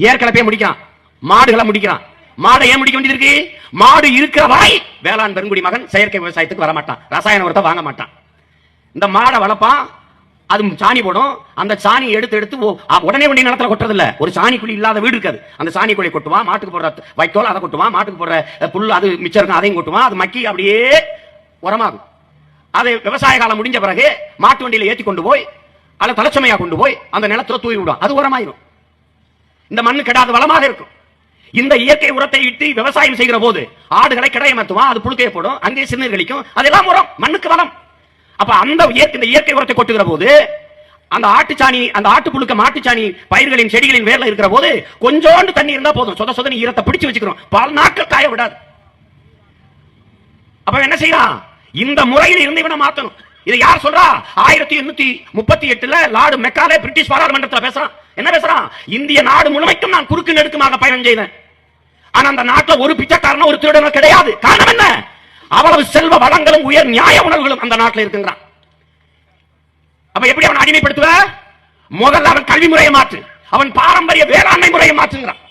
ஏற்கனவே முடிக்கிறான். மாடுகளை முடிக்கிறான். மாடை ஏன் முடிக்க வேண்டியது இருக்கு? மாடு இருக்கிற வாய் வேளாண் பெருங்குடி மகன் செயற்கை விவசாயத்துக்கு வர மாட்டான் ரசாயன உரத்தை வாங்க மாட்டான். இந்த மாடை வளர்ப்பான். அது சாணி போடும். அந்த சாணி எடுத்து எடுத்து ஓ- உடனே நிலத்துல கொட்டுறதில்ல. ஒரு சாணி குழி இல்லாத வீடு இருக்காது. அந்த சாணி குழி கொட்டுவான். மாட்டுக்கு போடுற வைக்கோல் அதை கொட்டுவான். மாட்டுக்கு போடுற புல் அது மிச்சம் இருக்கும் அதையும் கொட்டுவான். அது மக்கி அப்படியே உரமாகும். அதை விவசாய காலம் முடிஞ்ச பிறகு மாட்டு வண்டியில ஏற்றி கொண்டு போய் அதை தலைச்சமையா கொண்டு போய் அந்த நிலத்துல தூவி விடும் அது உரமாயிரும். இந்த மண்ணு கெடாத வளமாக இருக்கும். இந்த இயற்கை உரத்தை விட்டு விவசாயம் செய்கிற போது ஆடுகளை கிடையமத்துவான் அது புழுக்கையை போடும் அங்கே சிறுநீர் கழிக்கும் அதெல்லாம் உரம் மண்ணுக்கு வளம். அப்ப அந்த இயற்கை இந்த இயற்கை உரத்தை கொட்டுகிற போது அந்த ஆட்டுச்சாணி அந்த ஆட்டு புழுக்க மாட்டுச்சாணி பயிர்களின் செடிகளின் வேர்ல இருக்கிற போது கொஞ்சோண்டு தண்ணி இருந்தா போதும். சொத சொதனி ஈரத்தை பிடிச்சு வச்சுக்கிறோம். பல நாட்கள் காய விடாது. அப்ப என்ன செய்யலாம் இந்த முறையில் இருந்து இவனை மாத்தணும். இதை யார் சொல்றா? ஆயிரத்தி எண்ணூத்தி முப்பத்தி எட்டுல லார்டு மெக்காலே பிரிட்டிஷ் பாராளுமன்றத்தில் பேசுறான். என்ன பேசுறான்? இந்திய நாடு முழுமைக்கும் நான் குறுக்கு நெடுக்குமாக பயணம் செய்தேன். ஆனா அந்த நாட்டுல ஒரு பிச்சைக்காரன ஒரு திருடனும் கிடையாது. காரணம் என்ன? அவ்வளவு செல்வ வளங்களும் உயர் நியாய உணர்வுகளும் அந்த நாட்டில் இருக்குங்கிறான். அப்ப எப்படி அவன் அடிமைப்படுத்துவ? முதல்ல அவன் கல்வி முறையை மாற்று. அவன் பாரம்பரிய வேளாண்மை முறையை மாற்றுங்கிறான்.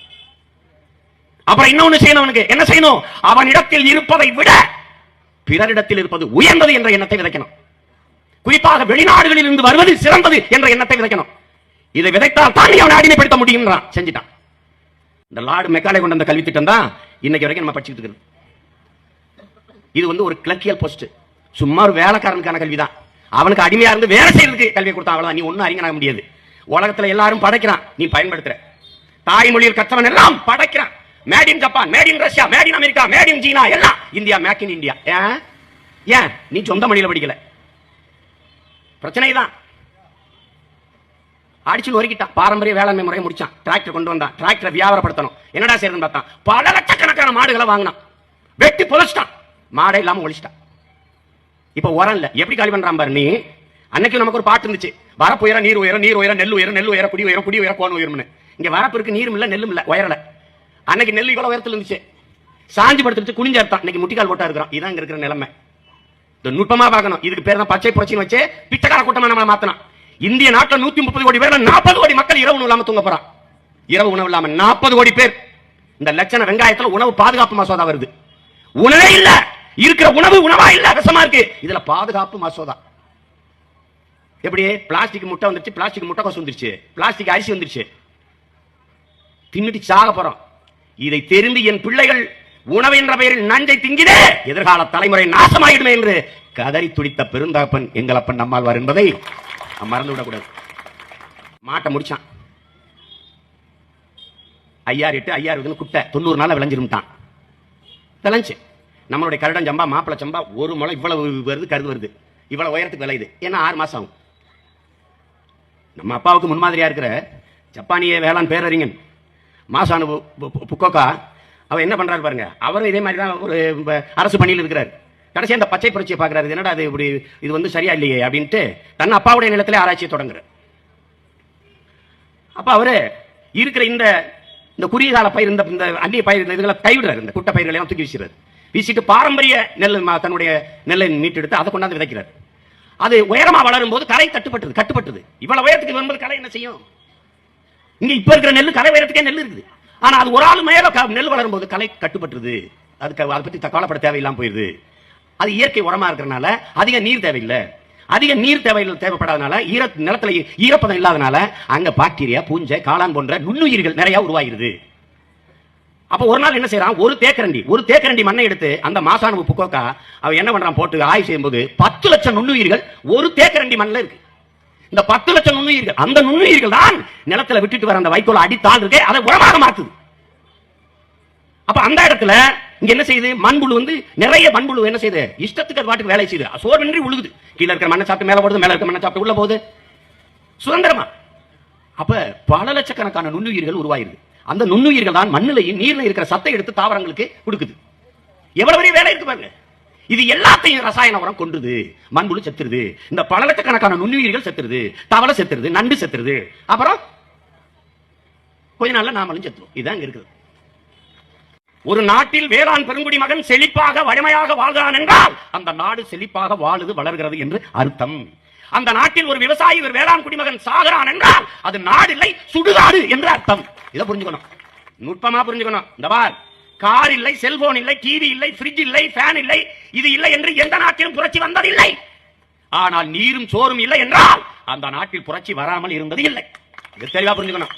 அப்புறம் இன்னொன்னு செய்யணும் அவனுக்கு. என்ன செய்யணும்? அவனிடத்தில் இருப்பதை விட பிறரிடத்தில் இருப்பது உயர்ந்தது என்ற எண்ணத்தை விதைக்கணும். குறிப்பாக வெளிநாடுகளில் இருந்து வருவது சிறந்தது என்ற எண்ணத்தை விதைக்கணும். இதை விதைத்தால் தான் அவனை அடிமைப்படுத்த முடியும்ன்றான். செஞ்சிட்டான். இந்த லார்டு மெக்காலே கொண்ட அந்த கல்வி திட்டம் தான் இன்னைக்கு வரைக்கும் நம்ம படிச்சுட்டு இருக்கிறது இது வந்து ஒரு கிளர்க்கியல் போஸ்ட் சும்மா ஒரு வேலைக்காரனுக்கான கல்வி தான் அவனுக்கு அடிமையா இருந்து வேலை செய்யறதுக்கு கல்வி கொடுத்தா அவ்வளவுதான். நீ ஒன்னும் அறிஞனாக முடியாது. உலகத்துல எல்லாரும் படைக்கிறான். நீ பயன்படுத்துற. தாய்மொழியில் கற்றவன் எல்லாம் படைக்கிறான். Made in Japan made in Russia made in America made in China எல்லாம். இந்தியா மேக் இன் இந்தியா ஏன்? ஏன்? நீ சொந்த மொழியில படிக்கல. பிரச்சனை தான் அடிச்சு நொறுக்கிட்டான் பாரம்பரிய வேளாண்மை முறையை முடிச்சான். டிராக்டர் கொண்டு வந்தான். டிராக்டரை வியாபாரப்படுத்தணும். என்னடா செய்யறதுன்னு பார்த்தான். பல லட்சக்கணக்கான மாடுகளை வாங்கினான். வெட்டி புதைச்சிட்டான். மாடை இல்லாம ஒழிச்சிட்டான். இப்ப உரம் இல்ல. எப்படி காலி பண்றான் பாரு நீ? அன்னைக்கு நமக்கு ஒரு பாட்டு இருந்துச்சு. வரப்பு உயரம் நீர் உயரம் நீர் உயரம் நெல் உயரம் நெல் உயரம் குடி உயரம் குடி உயரம் கோன் உயரம்னு. இங்க வரப்பு இருக்கு நீரும் இல்ல நெல்லும் இல்ல உயரல அன்னைக்கு நெல் இவ்வளவு உயரத்துல இருந்துச்சு. சாஞ்சி படுத்துட்டு குனிஞ்சு அர்த்தம் இன்னைக்கு முட்டிக்கால் போட்டா இருக்கிறோம் இதான் இங்க இருக்கிற நிலைமை. இந்த நுட்பமா பார்க்கணும். இதுக்கு பேர் தான் பச்சை புரட்சின்னு வச்சு பிச்சைக்கார கூட்டமா நம்ம மாத்தணும் இந்திய நாட்டில் நூத்தி முப்பது கோடி பேர் நாற்பது கோடி மக்கள் இரவு உணவு இல்லாம தூங்க போறான் இரவு உணவு இல்லாம நாற்பது கோடி பேர். இந்த லட்சண வெங்காயத்துல உணவு பாதுகாப்பு மசோதா வருது. உணவே இல்ல. இருக்கிற உணவு உணவா இல்ல. விஷமா இருக்கு. இதுல பாதுகாப்பு மசோதா. எப்படி? பிளாஸ்டிக் முட்டை வந்துருச்சு. பிளாஸ்டிக் முட்டை கொசு வந்துருச்சு. பிளாஸ்டிக் அரிசி வந்துருச்சு. தின்னுட்டு சாக போறோம். இதை தெரிந்து என் பிள்ளைகள் உணவு என்ற பெயரில் நஞ்சை திங்கிடே. எதிர்கால தலைமுறை நாசமாயிடுமே என்று கதறி துடித்த பெருந்தகப்பன் எங்களப்பன் நம்மாழ்வார் என்பதை மறந்து விடக்கூடாது. மாட்டை முடிச்சான். ஐயாறு எட்டு ஐயாறு இதுன்னு குட்டை. தொண்ணூறு நாள் விளைஞ்சிருந்தான் விளைஞ்சு நம்மளுடைய கருடன் சம்பா மாப்பிளை சம்பா ஒரு முளை இவ்வளவு வருது கருது வருது. இவ்வளவு உயரத்துக்கு விளையுது. ஏன்னா ஆறு மாசம் ஆகும். நம்ம அப்பாவுக்கு முன்மாதிரியா இருக்கிற ஜப்பானிய வேளாண் பேரறிஞன் மாசானு பு- பு- புக்கோக்கா அவர் என்ன பண்றாரு பாருங்க. அவரும் இதே மாதிரி தான் ஒரு அரசு பணியில் இருக்கிறார். கடைசி அந்த பச்சை புரட்சியை பார்க்கறாரு. என்னடா அது இப்படி இது வந்து சரியா இல்லையே அப்படின்ட்டு தன் அப்பாவுடைய நிலத்திலே ஆராய்ச்சியை தொடங்குற அப்ப அவரு இருக்கிற இந்த இந்த குறுகிய கால பயிர் இந்த இந்த அந்நிய பயிர் இந்த இதுகளை கைவிடுறாரு. இந்த குட்டை பயிர்களை எல்லாம் தூக்கி வீசுறாரு வீசிட்டு பாரம்பரிய நெல் தன்னுடைய நெல்லை மீட்டெடுத்து அதை கொண்டாந்து விதைக்கிறார். அது உயரமா வளரும் போது கரை தட்டுப்பட்டது கட்டுப்பட்டது. இவ்வளவு உயரத்துக்கு வரும்போது கரை என்ன செய்யும்? இங்க இப்ப இருக்கிற நெல் கரை உயரத்துக்கே நெல் இருக்குது. ஆனா அது ஒரு ஆள் மேல நெல் வளரும் போது கலை கட்டுப்பட்டுருது. அதுக்கு அதை பத்தி த- கவலைப்பட தேவையில்லாம போயிருது. அது இயற்கை உரமா இருக்கிறனால அதிக நீர் தேவையில்லை. அதிக நீர் தேவைகள் தேவைப்படாதனால ஈர நிலத்துல ஈரப்பதம் இல்லாதனால அங்க பாக்டீரியா பூஞ்சை காளான் போன்ற நுண்ணுயிர்கள் நிறைய உருவாகிருது அப்ப ஒரு நாள் என்ன செய்யறான் ஒரு தேக்கரண்டி ஒரு தேக்கரண்டி மண்ணை எடுத்து அந்த மாசானு புக்கோக்கா அவன் என்ன பண்றான்? போட்டு ஆய்வு செய்யும்போது பத்து லட்சம் நுண்ணுயிர்கள் ஒரு தேக்கரண்டி மண்ணில் இருக்கு. இந்த பத்து லட்சம் நுண்ணுயிர்கள் அந்த நுண்ணுயிர்கள் தான் நிலத்துல விட்டுட்டு வர அந்த வைக்கோல அடித்தாள் இருக்கே அதை உரமாக மாத்துது. அப்ப அந்த இடத்துல இங்க என்ன செய்யுது? மண்புழு வந்து நிறைய மண்புழு என்ன செய்யுது? இஷ்டத்துக்கு அது பாட்டுக்கு வேலை செய்யுது. சோர்வின்றி உழுகுது. கீழ இருக்கிற மண்ணை சாப்பிட்டு மேல போடுது மேல இருக்கிற மண்ணை சாப்பிட்டு உள்ள போகுது. சுதந்திரமா? அப்ப பல லட்சக்கணக்கான நுண்ணுயிர்கள் உருவாயிருது. அந்த நுண்ணுயிர்கள் தான் மண்ணிலையும் நீர்ல இருக்கிற சத்தை எடுத்து தாவரங்களுக்கு கொடுக்குது. எவ்வளவு பெரிய வேலை இருக்கு பாருங்க. இது எல்லாத்தையும் ரசாயன உரம் கொண்டுது மண்புழு செத்துருது. இந்த பல லட்சக்கணக்கான நுண்ணுயிர்கள் செத்துருது. தவளை செத்துருது நண்டு செத்துருது. அப்புறம் கொஞ்ச நாள்ல நாமளும் செத்துரும் இதான் இருக்குது. ஒரு நாட்டில் வேளாண் பெருங்குடி மகன் செழிப்பாக வலிமையாக வாழ்கிறான் என்றால் அந்த நாடு செழிப்பாக வாழுது வளர்கிறது என்று அர்த்தம். அந்த நாட்டில் ஒரு விவசாயி ஒரு வேளாண் குடிமகன் சாகிறான் என்றால் அது நாடு இல்லை சுடுகாடு என்று அர்த்தம். இதை புரிஞ்சுக்கணும். நுட்பமா புரிஞ்சுக்கணும். இந்த பார் கார் இல்லை செல்போன் இல்லை டிவி இல்லை ஃப்ரிட்ஜ் இல்லை ஃபேன் இல்லை இது இல்லை என்று எந்த நாட்டிலும் புரட்சி வந்ததில்லை. ஆனால் நீரும் சோறும் இல்லை என்றால் அந்த நாட்டில் புரட்சி வராமல் இருந்தது இல்லை. இது தெளிவா புரிஞ்சுக்கணும்.